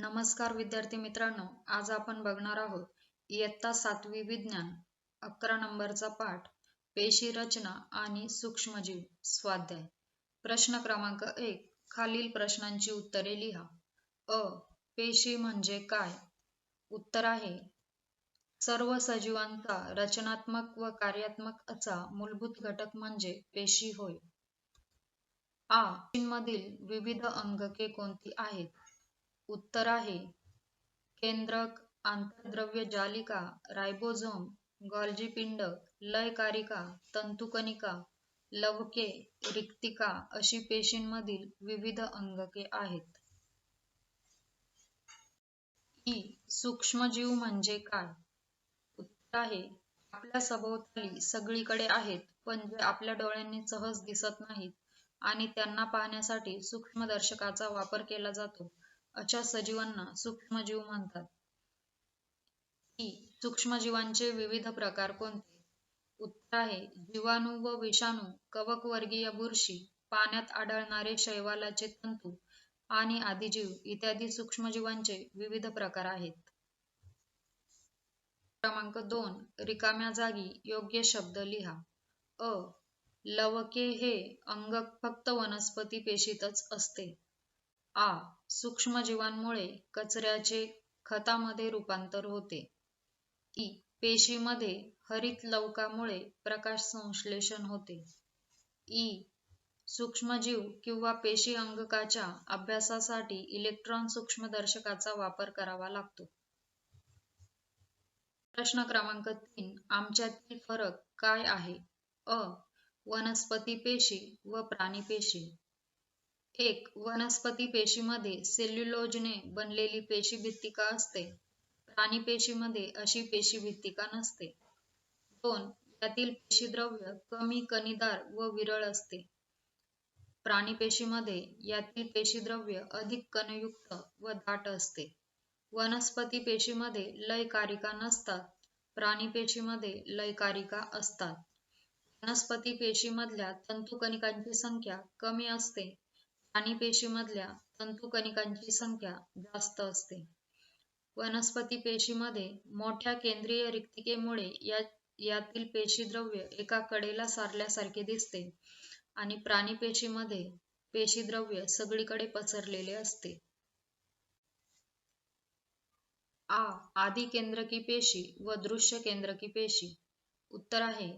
नमस्कार विद्यार्थी मित्रांनो आज आपण बघणार आहोत इयत्ता सातवी विज्ञान अकरा नंबरचा पाठ पेशी रचना आणि सूक्ष्मजीव स्वाध्याय. प्रश्न क्रमांक एक खालील प्रश्नांची उत्तरे लिहा. अ पेशी म्हणजे काय? उत्तर आहे सर्व सजीवांचा रचनात्मक व कार्यात्मक असा मूलभूत घटक म्हणजे पेशी होय. आ मधील विविध अंगके कोणती आहेत? उत्तर आहे. केंद्रक आंतरद्रव्य जालिका रायबोझोम गॉल्जी पिंड लयकारिका तंतुकनिका लवके रिक्तिका अशी पेशींमधील विविध अंगके आहेत. ई सूक्ष्मजीव म्हणजे काय? उत्तर आहे आपल्या सभोवताली सगळीकडे आहेत पण जे आपल्या डोळ्यांनी सहज दिसत नाहीत आणि त्यांना पाहण्यासाठी सूक्ष्मदर्शकाचा वापर केला जातो. अशा सजीवांना सूक्ष्मजीव म्हणतात. सूक्ष्मजीवांचे विविध प्रकार कोणते? उत्तर आहे जीवाणू व विषाणू कवकवर्गीय बुरशी पाण्यात आढळणारे शैवालाचे तंतू आणि आदिजीव इत्यादी सूक्ष्मजीवांचे विविध प्रकार आहेत. क्रमांक दोन रिकाम्या जागी योग्य शब्द लिहा. अ लवके हे अंग फक्त वनस्पती पेशीतच असते. आ सूक्ष्मजीवांमुळे कचऱ्याचे खतामध्ये रूपांतर होते. ई पेशीमध्ये हरित लवकामुळे प्रकाश संश्लेषण होते. ई सूक्ष्मजीव किंवा पेशी अंगकाच्या अभ्यासासाठी इलेक्ट्रॉन सूक्ष्मदर्शकाचा वापर करावा लागतो. प्रश्न क्रमांक तीन आमच्यातील फरक काय आहे? अ वनस्पती पेशी व प्राणी पेशी. एक वनस्पती पेशीमध्ये सेल्युलोजने बनलेली पेशीभित्तिका असते. प्राणी पेशीमध्ये अशी पेशीभित्तिका नसते. दोन यातील पेशीद्रव्य कमी कणीदार व विरळ असते. प्राणी पेशीमध्ये यातील पेशीद्रव्य अधिक कणयुक्त व दाट असते. वनस्पती पेशीमध्ये लयकारिका नसतात. प्राणी पेशीमध्ये लयकारिका असतात. वनस्पती पेशीमधल्या तंतुकणिकांची संख्या कमी असते. आणि पेशीमधल्या तंतुकणिकांची संख्या जास्त असते. वनस्पती पेशीमध्ये मोठ्या केंद्रीय रिक्तिकेमुळे या यातील पेशीद्रव्य एका कडेला सारल्यासारखे दिसते आणि प्राणी पेशीमध्ये पेशीद्रव्य सगळीकडे पसरलेले असते. आ. आधी केंद्रकी पेशी व दृश्य केंद्रकी पेशी. उत्तर आहे.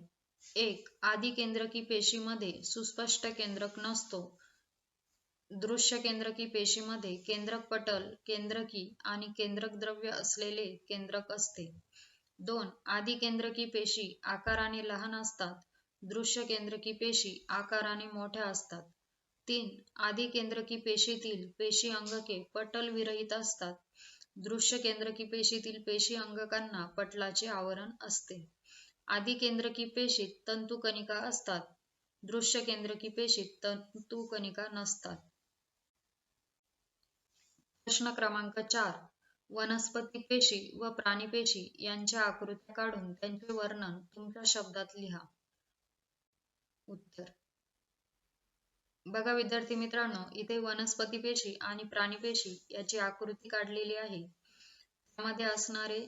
एक. आधी केंद्रकी पेशीमध्ये सुस्पष्ट केंद्रक नसतो. दृश्य केंद्रकी पेशीमध्ये केंद्रक पटल केंद्रकी आणि केंद्रक द्रव्य असलेले केंद्रक असते. दोन आधी केंद्रकी पेशी आकाराने लहान असतात. दृश्य केंद्रकी पेशी आकाराने मोठ्या असतात. तीन आधी केंद्रकी पेशीतील पेशी अंगके पटल विरहित असतात. दृश्य केंद्रकी पेशीतील पेशी अंगकांना पटलाचे आवरण असते. आधी केंद्रकी पेशीत तंतुकणिका असतात. दृश्य केंद्रकी पेशीत तंतुकणिका नसतात. प्रश्न क्रमांक चार वनस्पती पेशी व प्राणी पेशी यांच्या आकृत्या काढून त्यांचे वर्णन तुमच्या शब्दात लिहा. उत्तर. बघा विद्यार्थी मित्रांनो इथे वनस्पती पेशी आणि प्राणी पेशी याची आकृती काढलेली आहे. त्यामध्ये असणारे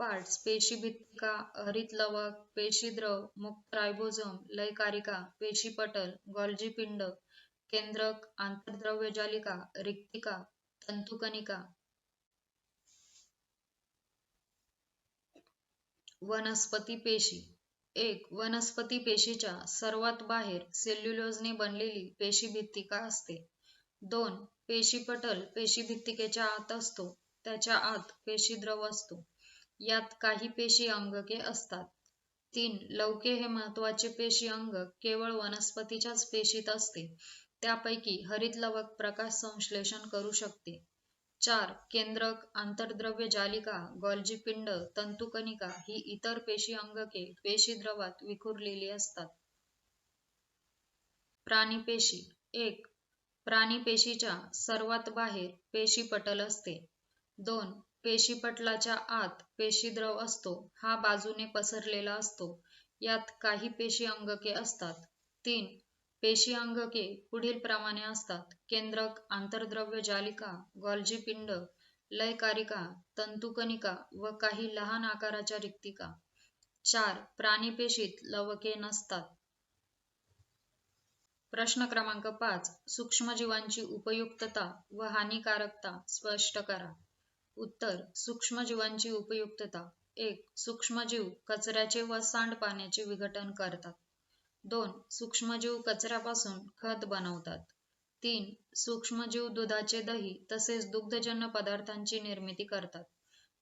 पार्ट्स पेशी भित्तिका हरित लवक पेशी द्रव मुक्त रायबोझोम लयकारिका पेशी पटल गॉल्जी पिंड केंद्रक आंतरद्रव्य जालिका रिक्तिका तंतुकणिका वनस्पती पेशी. एक वनस्पती पेशीच्या सर्वात बाहेर सेल्युलोजने बनलेली पेशीभित्तिका असते? दोन पेशीपटल पेशी भित्तिकेच्या आत असतो त्याच्या आत पेशीद्रव असतो. यात काही पेशी अंगके असतात. तीन लवके हे महत्त्वाचे पेशी अंग केवळ वनस्पतीच्याच पेशीत असते. त्यापैकी हरित लवक प्रकाश संश्लेषण करू शकते. चार केंद्रक आंतरद्रव्य जालिका गॉल्जी पिंड तंतुकनिका ही इतर पेशी अंगके पेशी द्रवात विखुरलेली असतात. प्राणी पेशी. एक प्राणी पेशीच्या सर्वात बाहेर पेशी पटल असते. दोन पेशीपटलाच्या आत पेशीद्रव असतो हा बाजूने पसरलेला असतो. यात काही पेशी अंगके असतात. तीन पेशी अंगके पुढील प्रमाणे असतात. केंद्रक आंतरद्रव्य जालिका गॉल्जी पिंड लयकारिका तंतुकणिका व काही लहान आकाराच्या रिक्तिका. चार प्राणीपेशीत लवके नसतात. प्रश्न क्रमांक पाच सूक्ष्मजीवांची उपयुक्तता व हानिकारकता स्पष्ट करा. उत्तर सूक्ष्मजीवांची उपयुक्तता. एक सूक्ष्मजीव कचऱ्याचे व सांडपाण्याचे विघटन करतात. दोन सूक्ष्मजीव कचऱ्यापासून खत बनवतात. तीन सूक्ष्मजीव दुधाचे दही तसेच दुग्धजन्य पदार्थांची निर्मिती करतात.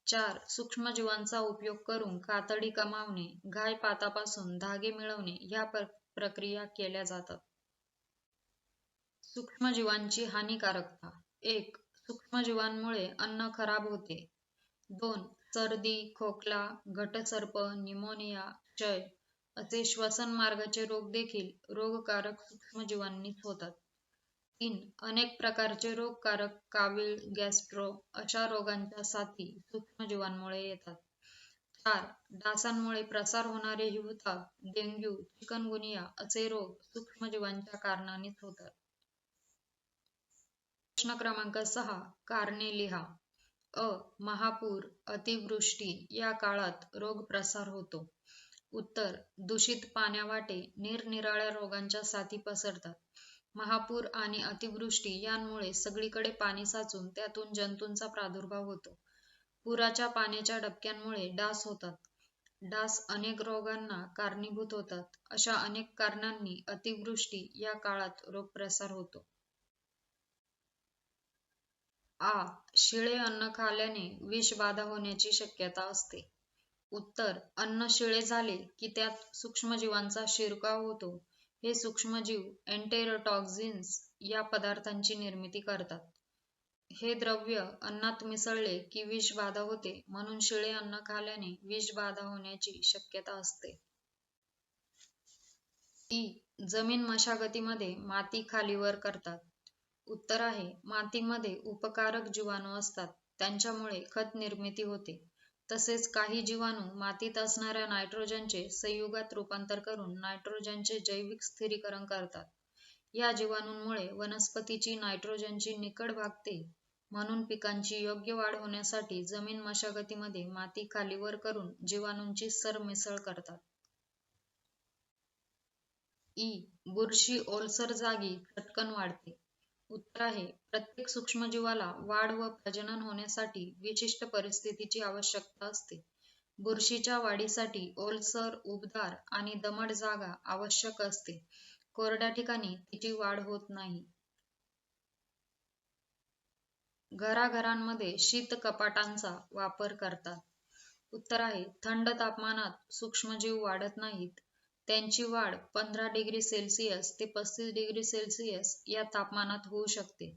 चार सूक्ष्मजीवांचा उपयोग करून कातडी कमावणे घाय पातापासून धागे मिळवणे ह्या प्रक्रिया केल्या जातात. सूक्ष्मजीवांची हानिकारकता. एक सूक्ष्मजीवांमुळे अन्न खराब होते. दोन सर्दी खोकला घटसर्प निमोनिया क्षय असे श्वसन मार्गाचे रोग देखील रोगकारक सूक्ष्मजीवांनीच होतात. तीन अनेक प्रकारचे रोगकारक कावीळ गॅस्ट्रो अशा रोगांच्या साथी सूक्ष्मजीवांमुळे येतात. चार डासांमुळे प्रसार होणारे हिवताप डेंग्यू चिकनगुनिया असे रोग सूक्ष्मजीवांच्या कारणानेच होतात. प्रश्न क्रमांक सहा कारणे लिहा अ महापूर अतिवृष्टी या काळात रोग प्रसार होतो. उत्तर दूषित पाण्यावाटे निरनिराळ्या रोगांच्या साथी पसरतात. महापूर आणि अतिवृष्टी यांमुळे सगळीकडे पाणी साचून त्यातून जंतूंचा प्रादुर्भाव होतो. पुराच्या पाण्याच्या डबक्यांमुळे डास होतात. डास अनेक रोगांना कारणीभूत होतात. अशा अनेक कारणांनी अतिवृष्टी या काळात रोग प्रसार होतो. आ. शिळे अन्न खाल्याने विषबाधा होण्याची शक्यता असते. उत्तर अन्न शिळे झाले की त्यात सूक्ष्मजीवांचा शिरकाव होतो. हे सूक्ष्मजीव एन्टेरोटॉक्झिन्स या पदार्थांची निर्मिती करतात. हे द्रव्य अन्नात मिसळले की विषबाधा होते म्हणून शिळे अन्न खाल्याने विषबाधा होण्याची शक्यता असते. ई. जमीन मशागतीमध्ये माती खालीवर करतात. उत्तर आहे मातीमध्ये उपकारक जीवाणू असतात. त्यांच्यामुळे खत निर्मिती होते. तसेच काही जीवाणू मातीत असणाऱ्या नायट्रोजनचे संयुगात रूपांतर करून नायट्रोजनचे जैविक स्थिरीकरण करतात. या जीवाणूंमुळे वनस्पतीची नायट्रोजनची निकड भागते. म्हणून पिकांची योग्य वाढ होण्यासाठी जमीन मशागतीमध्ये माती खालीवर करून जीवाणूंची सरमिसळ करतात. ई बुरशी ओलसर जागी चटकन वाढते. उत्तर आहे. प्रत्येक सूक्ष्मजीवाला वाढ व प्रजनन होण्यासाठी विशिष्ट परिस्थितीची आवश्यकता असते. बुरशीच्या वाढीसाठी ओलसर उबदार आणि दमट जागा आवश्यक असते. कोरड्या ठिकाणी तिची वाढ होत नाही. घराघरांमध्ये शीत कपाटांचा वापर करतात. उत्तर आहे थंड तापमानात सूक्ष्मजीव वाढत नाहीत. त्यांची वाढ पंधरा डिग्री सेल्सिअस ते पस्तीस डिग्री सेल्सिअस या तापमानात होऊ शकते.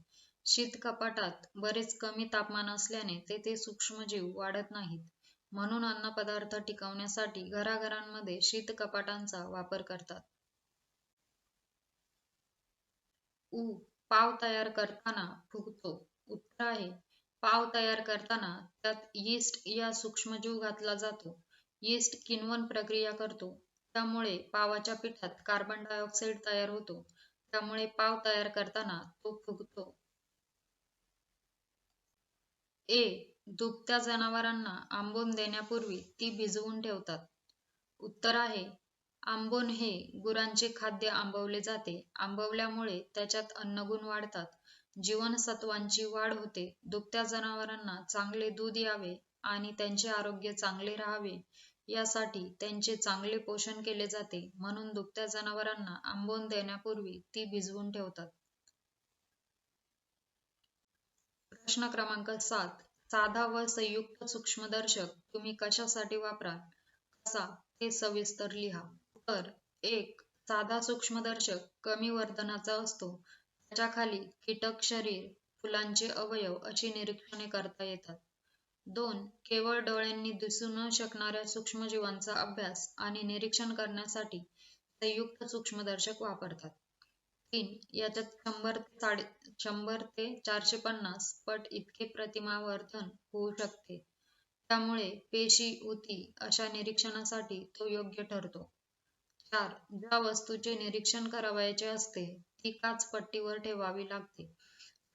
शीत कपाटात बरेच कमी तापमान असल्याने तेथे सूक्ष्मजीव वाढत नाहीत. म्हणून अन्नपदार्थ टिकवण्यासाठी घराघरांमध्ये शीत कपाटांचा वापर करतात. उ पाव तयार करताना फुगतो. उत्तर आहे. पाव तयार करताना त्यात यीस्ट या सूक्ष्मजीव घातला जातो. यीस्ट किण्वन प्रक्रिया करतो. त्यामुळे पावाच्या पिठात कार्बन डायऑक्साईड तयार होतो. त्यामुळे पाव तयार करताना तो फुगतो. ए दुभत्या जनावरांना आंबोन देण्यापूर्वी ती भिजवून ठेवतात. उत्तर आहे आंबोन हे गुरांचे खाद्य आंबवले जाते. आंबवल्यामुळे त्याच्यात अन्नगुण वाढतात. जीवनसत्वांची वाढ होते. दुभत्या जनावरांना चांगले दूध यावे आणि त्यांचे आरोग्य चांगले राहावे. यासाठी त्यांचे चांगले पोषण केले जाते म्हणून दुभत्या जनावरांना आंबवून देण्यापूर्वी ती भिजवून ठेवतात. प्रश्न क्रमांक सात. साधा व संयुक्त सूक्ष्मदर्शक तुम्ही कशासाठी वापरा कसा? हे सविस्तर लिहा. तर एक. साधा सूक्ष्मदर्शक कमी वर्धनाचा असतो. त्याच्याखाली कीटक शरीर फुलांचे अवयव अशी निरीक्षणे करता येतात. दोन केवळ डोळ्यांनी दिसू न शकणाऱ्या सूक्ष्मजीवांचा अभ्यास आणि निरीक्षण करण्यासाठी संयुक्त सूक्ष्मदर्शक वापरतात. तीन याच्यात शंभर साडे शंभर ते चारशे पन्नास पट इतके प्रतिमावर्धन होऊ शकते. त्यामुळे पेशी उती अशा निरीक्षणासाठी तो योग्य ठरतो. चार ज्या वस्तूचे निरीक्षण करावयाचे असते ती काच पट्टीवर ठेवावी लागते.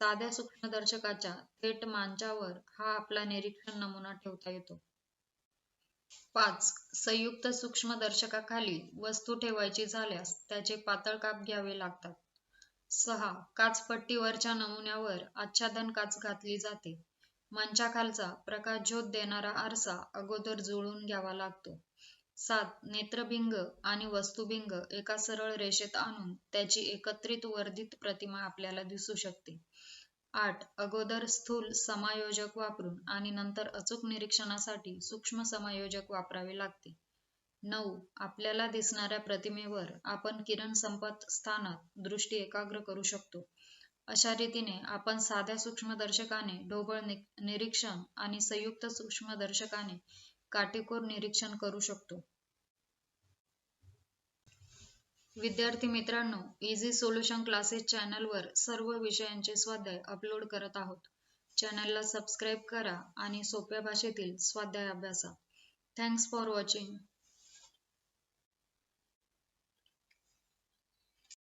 साध्या सूक्ष्मदर्शकाच्या थेट मांचावर हा आपला निरीक्षण नमुना ठेवता येतो. पाच संयुक्त सूक्ष्मदर्शकाखाली वस्तू ठेवायची झाल्यास त्याचे पातळ काप घ्यावे लागतात. सहा काचपट्टीवरच्या नमुन्यावर आच्छादन काच घातली जाते. मंचाखालचा प्रकाशझोत देणारा आरसा अगोदर जुळवून घ्यावा लागतो. सात नेत्रभिंग आणि वस्तुभिंग एका सरळ रेषेत आणून त्याची एकत्रित वर्धित प्रतिमा आपल्याला दिसू शकते. आठ अगोदर स्थूल समायोजक वापरून आणि नंतर अचूक निरीक्षणासाठी सूक्ष्म समायोजक वापरावे लागते. नऊ आपल्याला दिसणाऱ्या प्रतिमेवर आपण किरण संपत स्थानात दृष्टी एकाग्र करू शकतो. अशा रीतीने आपण साध्या सूक्ष्मदर्शकाने ढोबळ निरीक्षण आणि संयुक्त सूक्ष्मदर्शकाने काटेकोर निरीक्षण करू शकतो. विद्यार्थी मित्रांनो इझी सोल्युशन क्लासेस चॅनलवर सर्व विषयांचे स्वाध्याय अपलोड करत आहोत. चॅनलला सबस्क्राईब करा आणि सोप्या भाषेतील स्वाध्याय अभ्यासा. Thanks for watching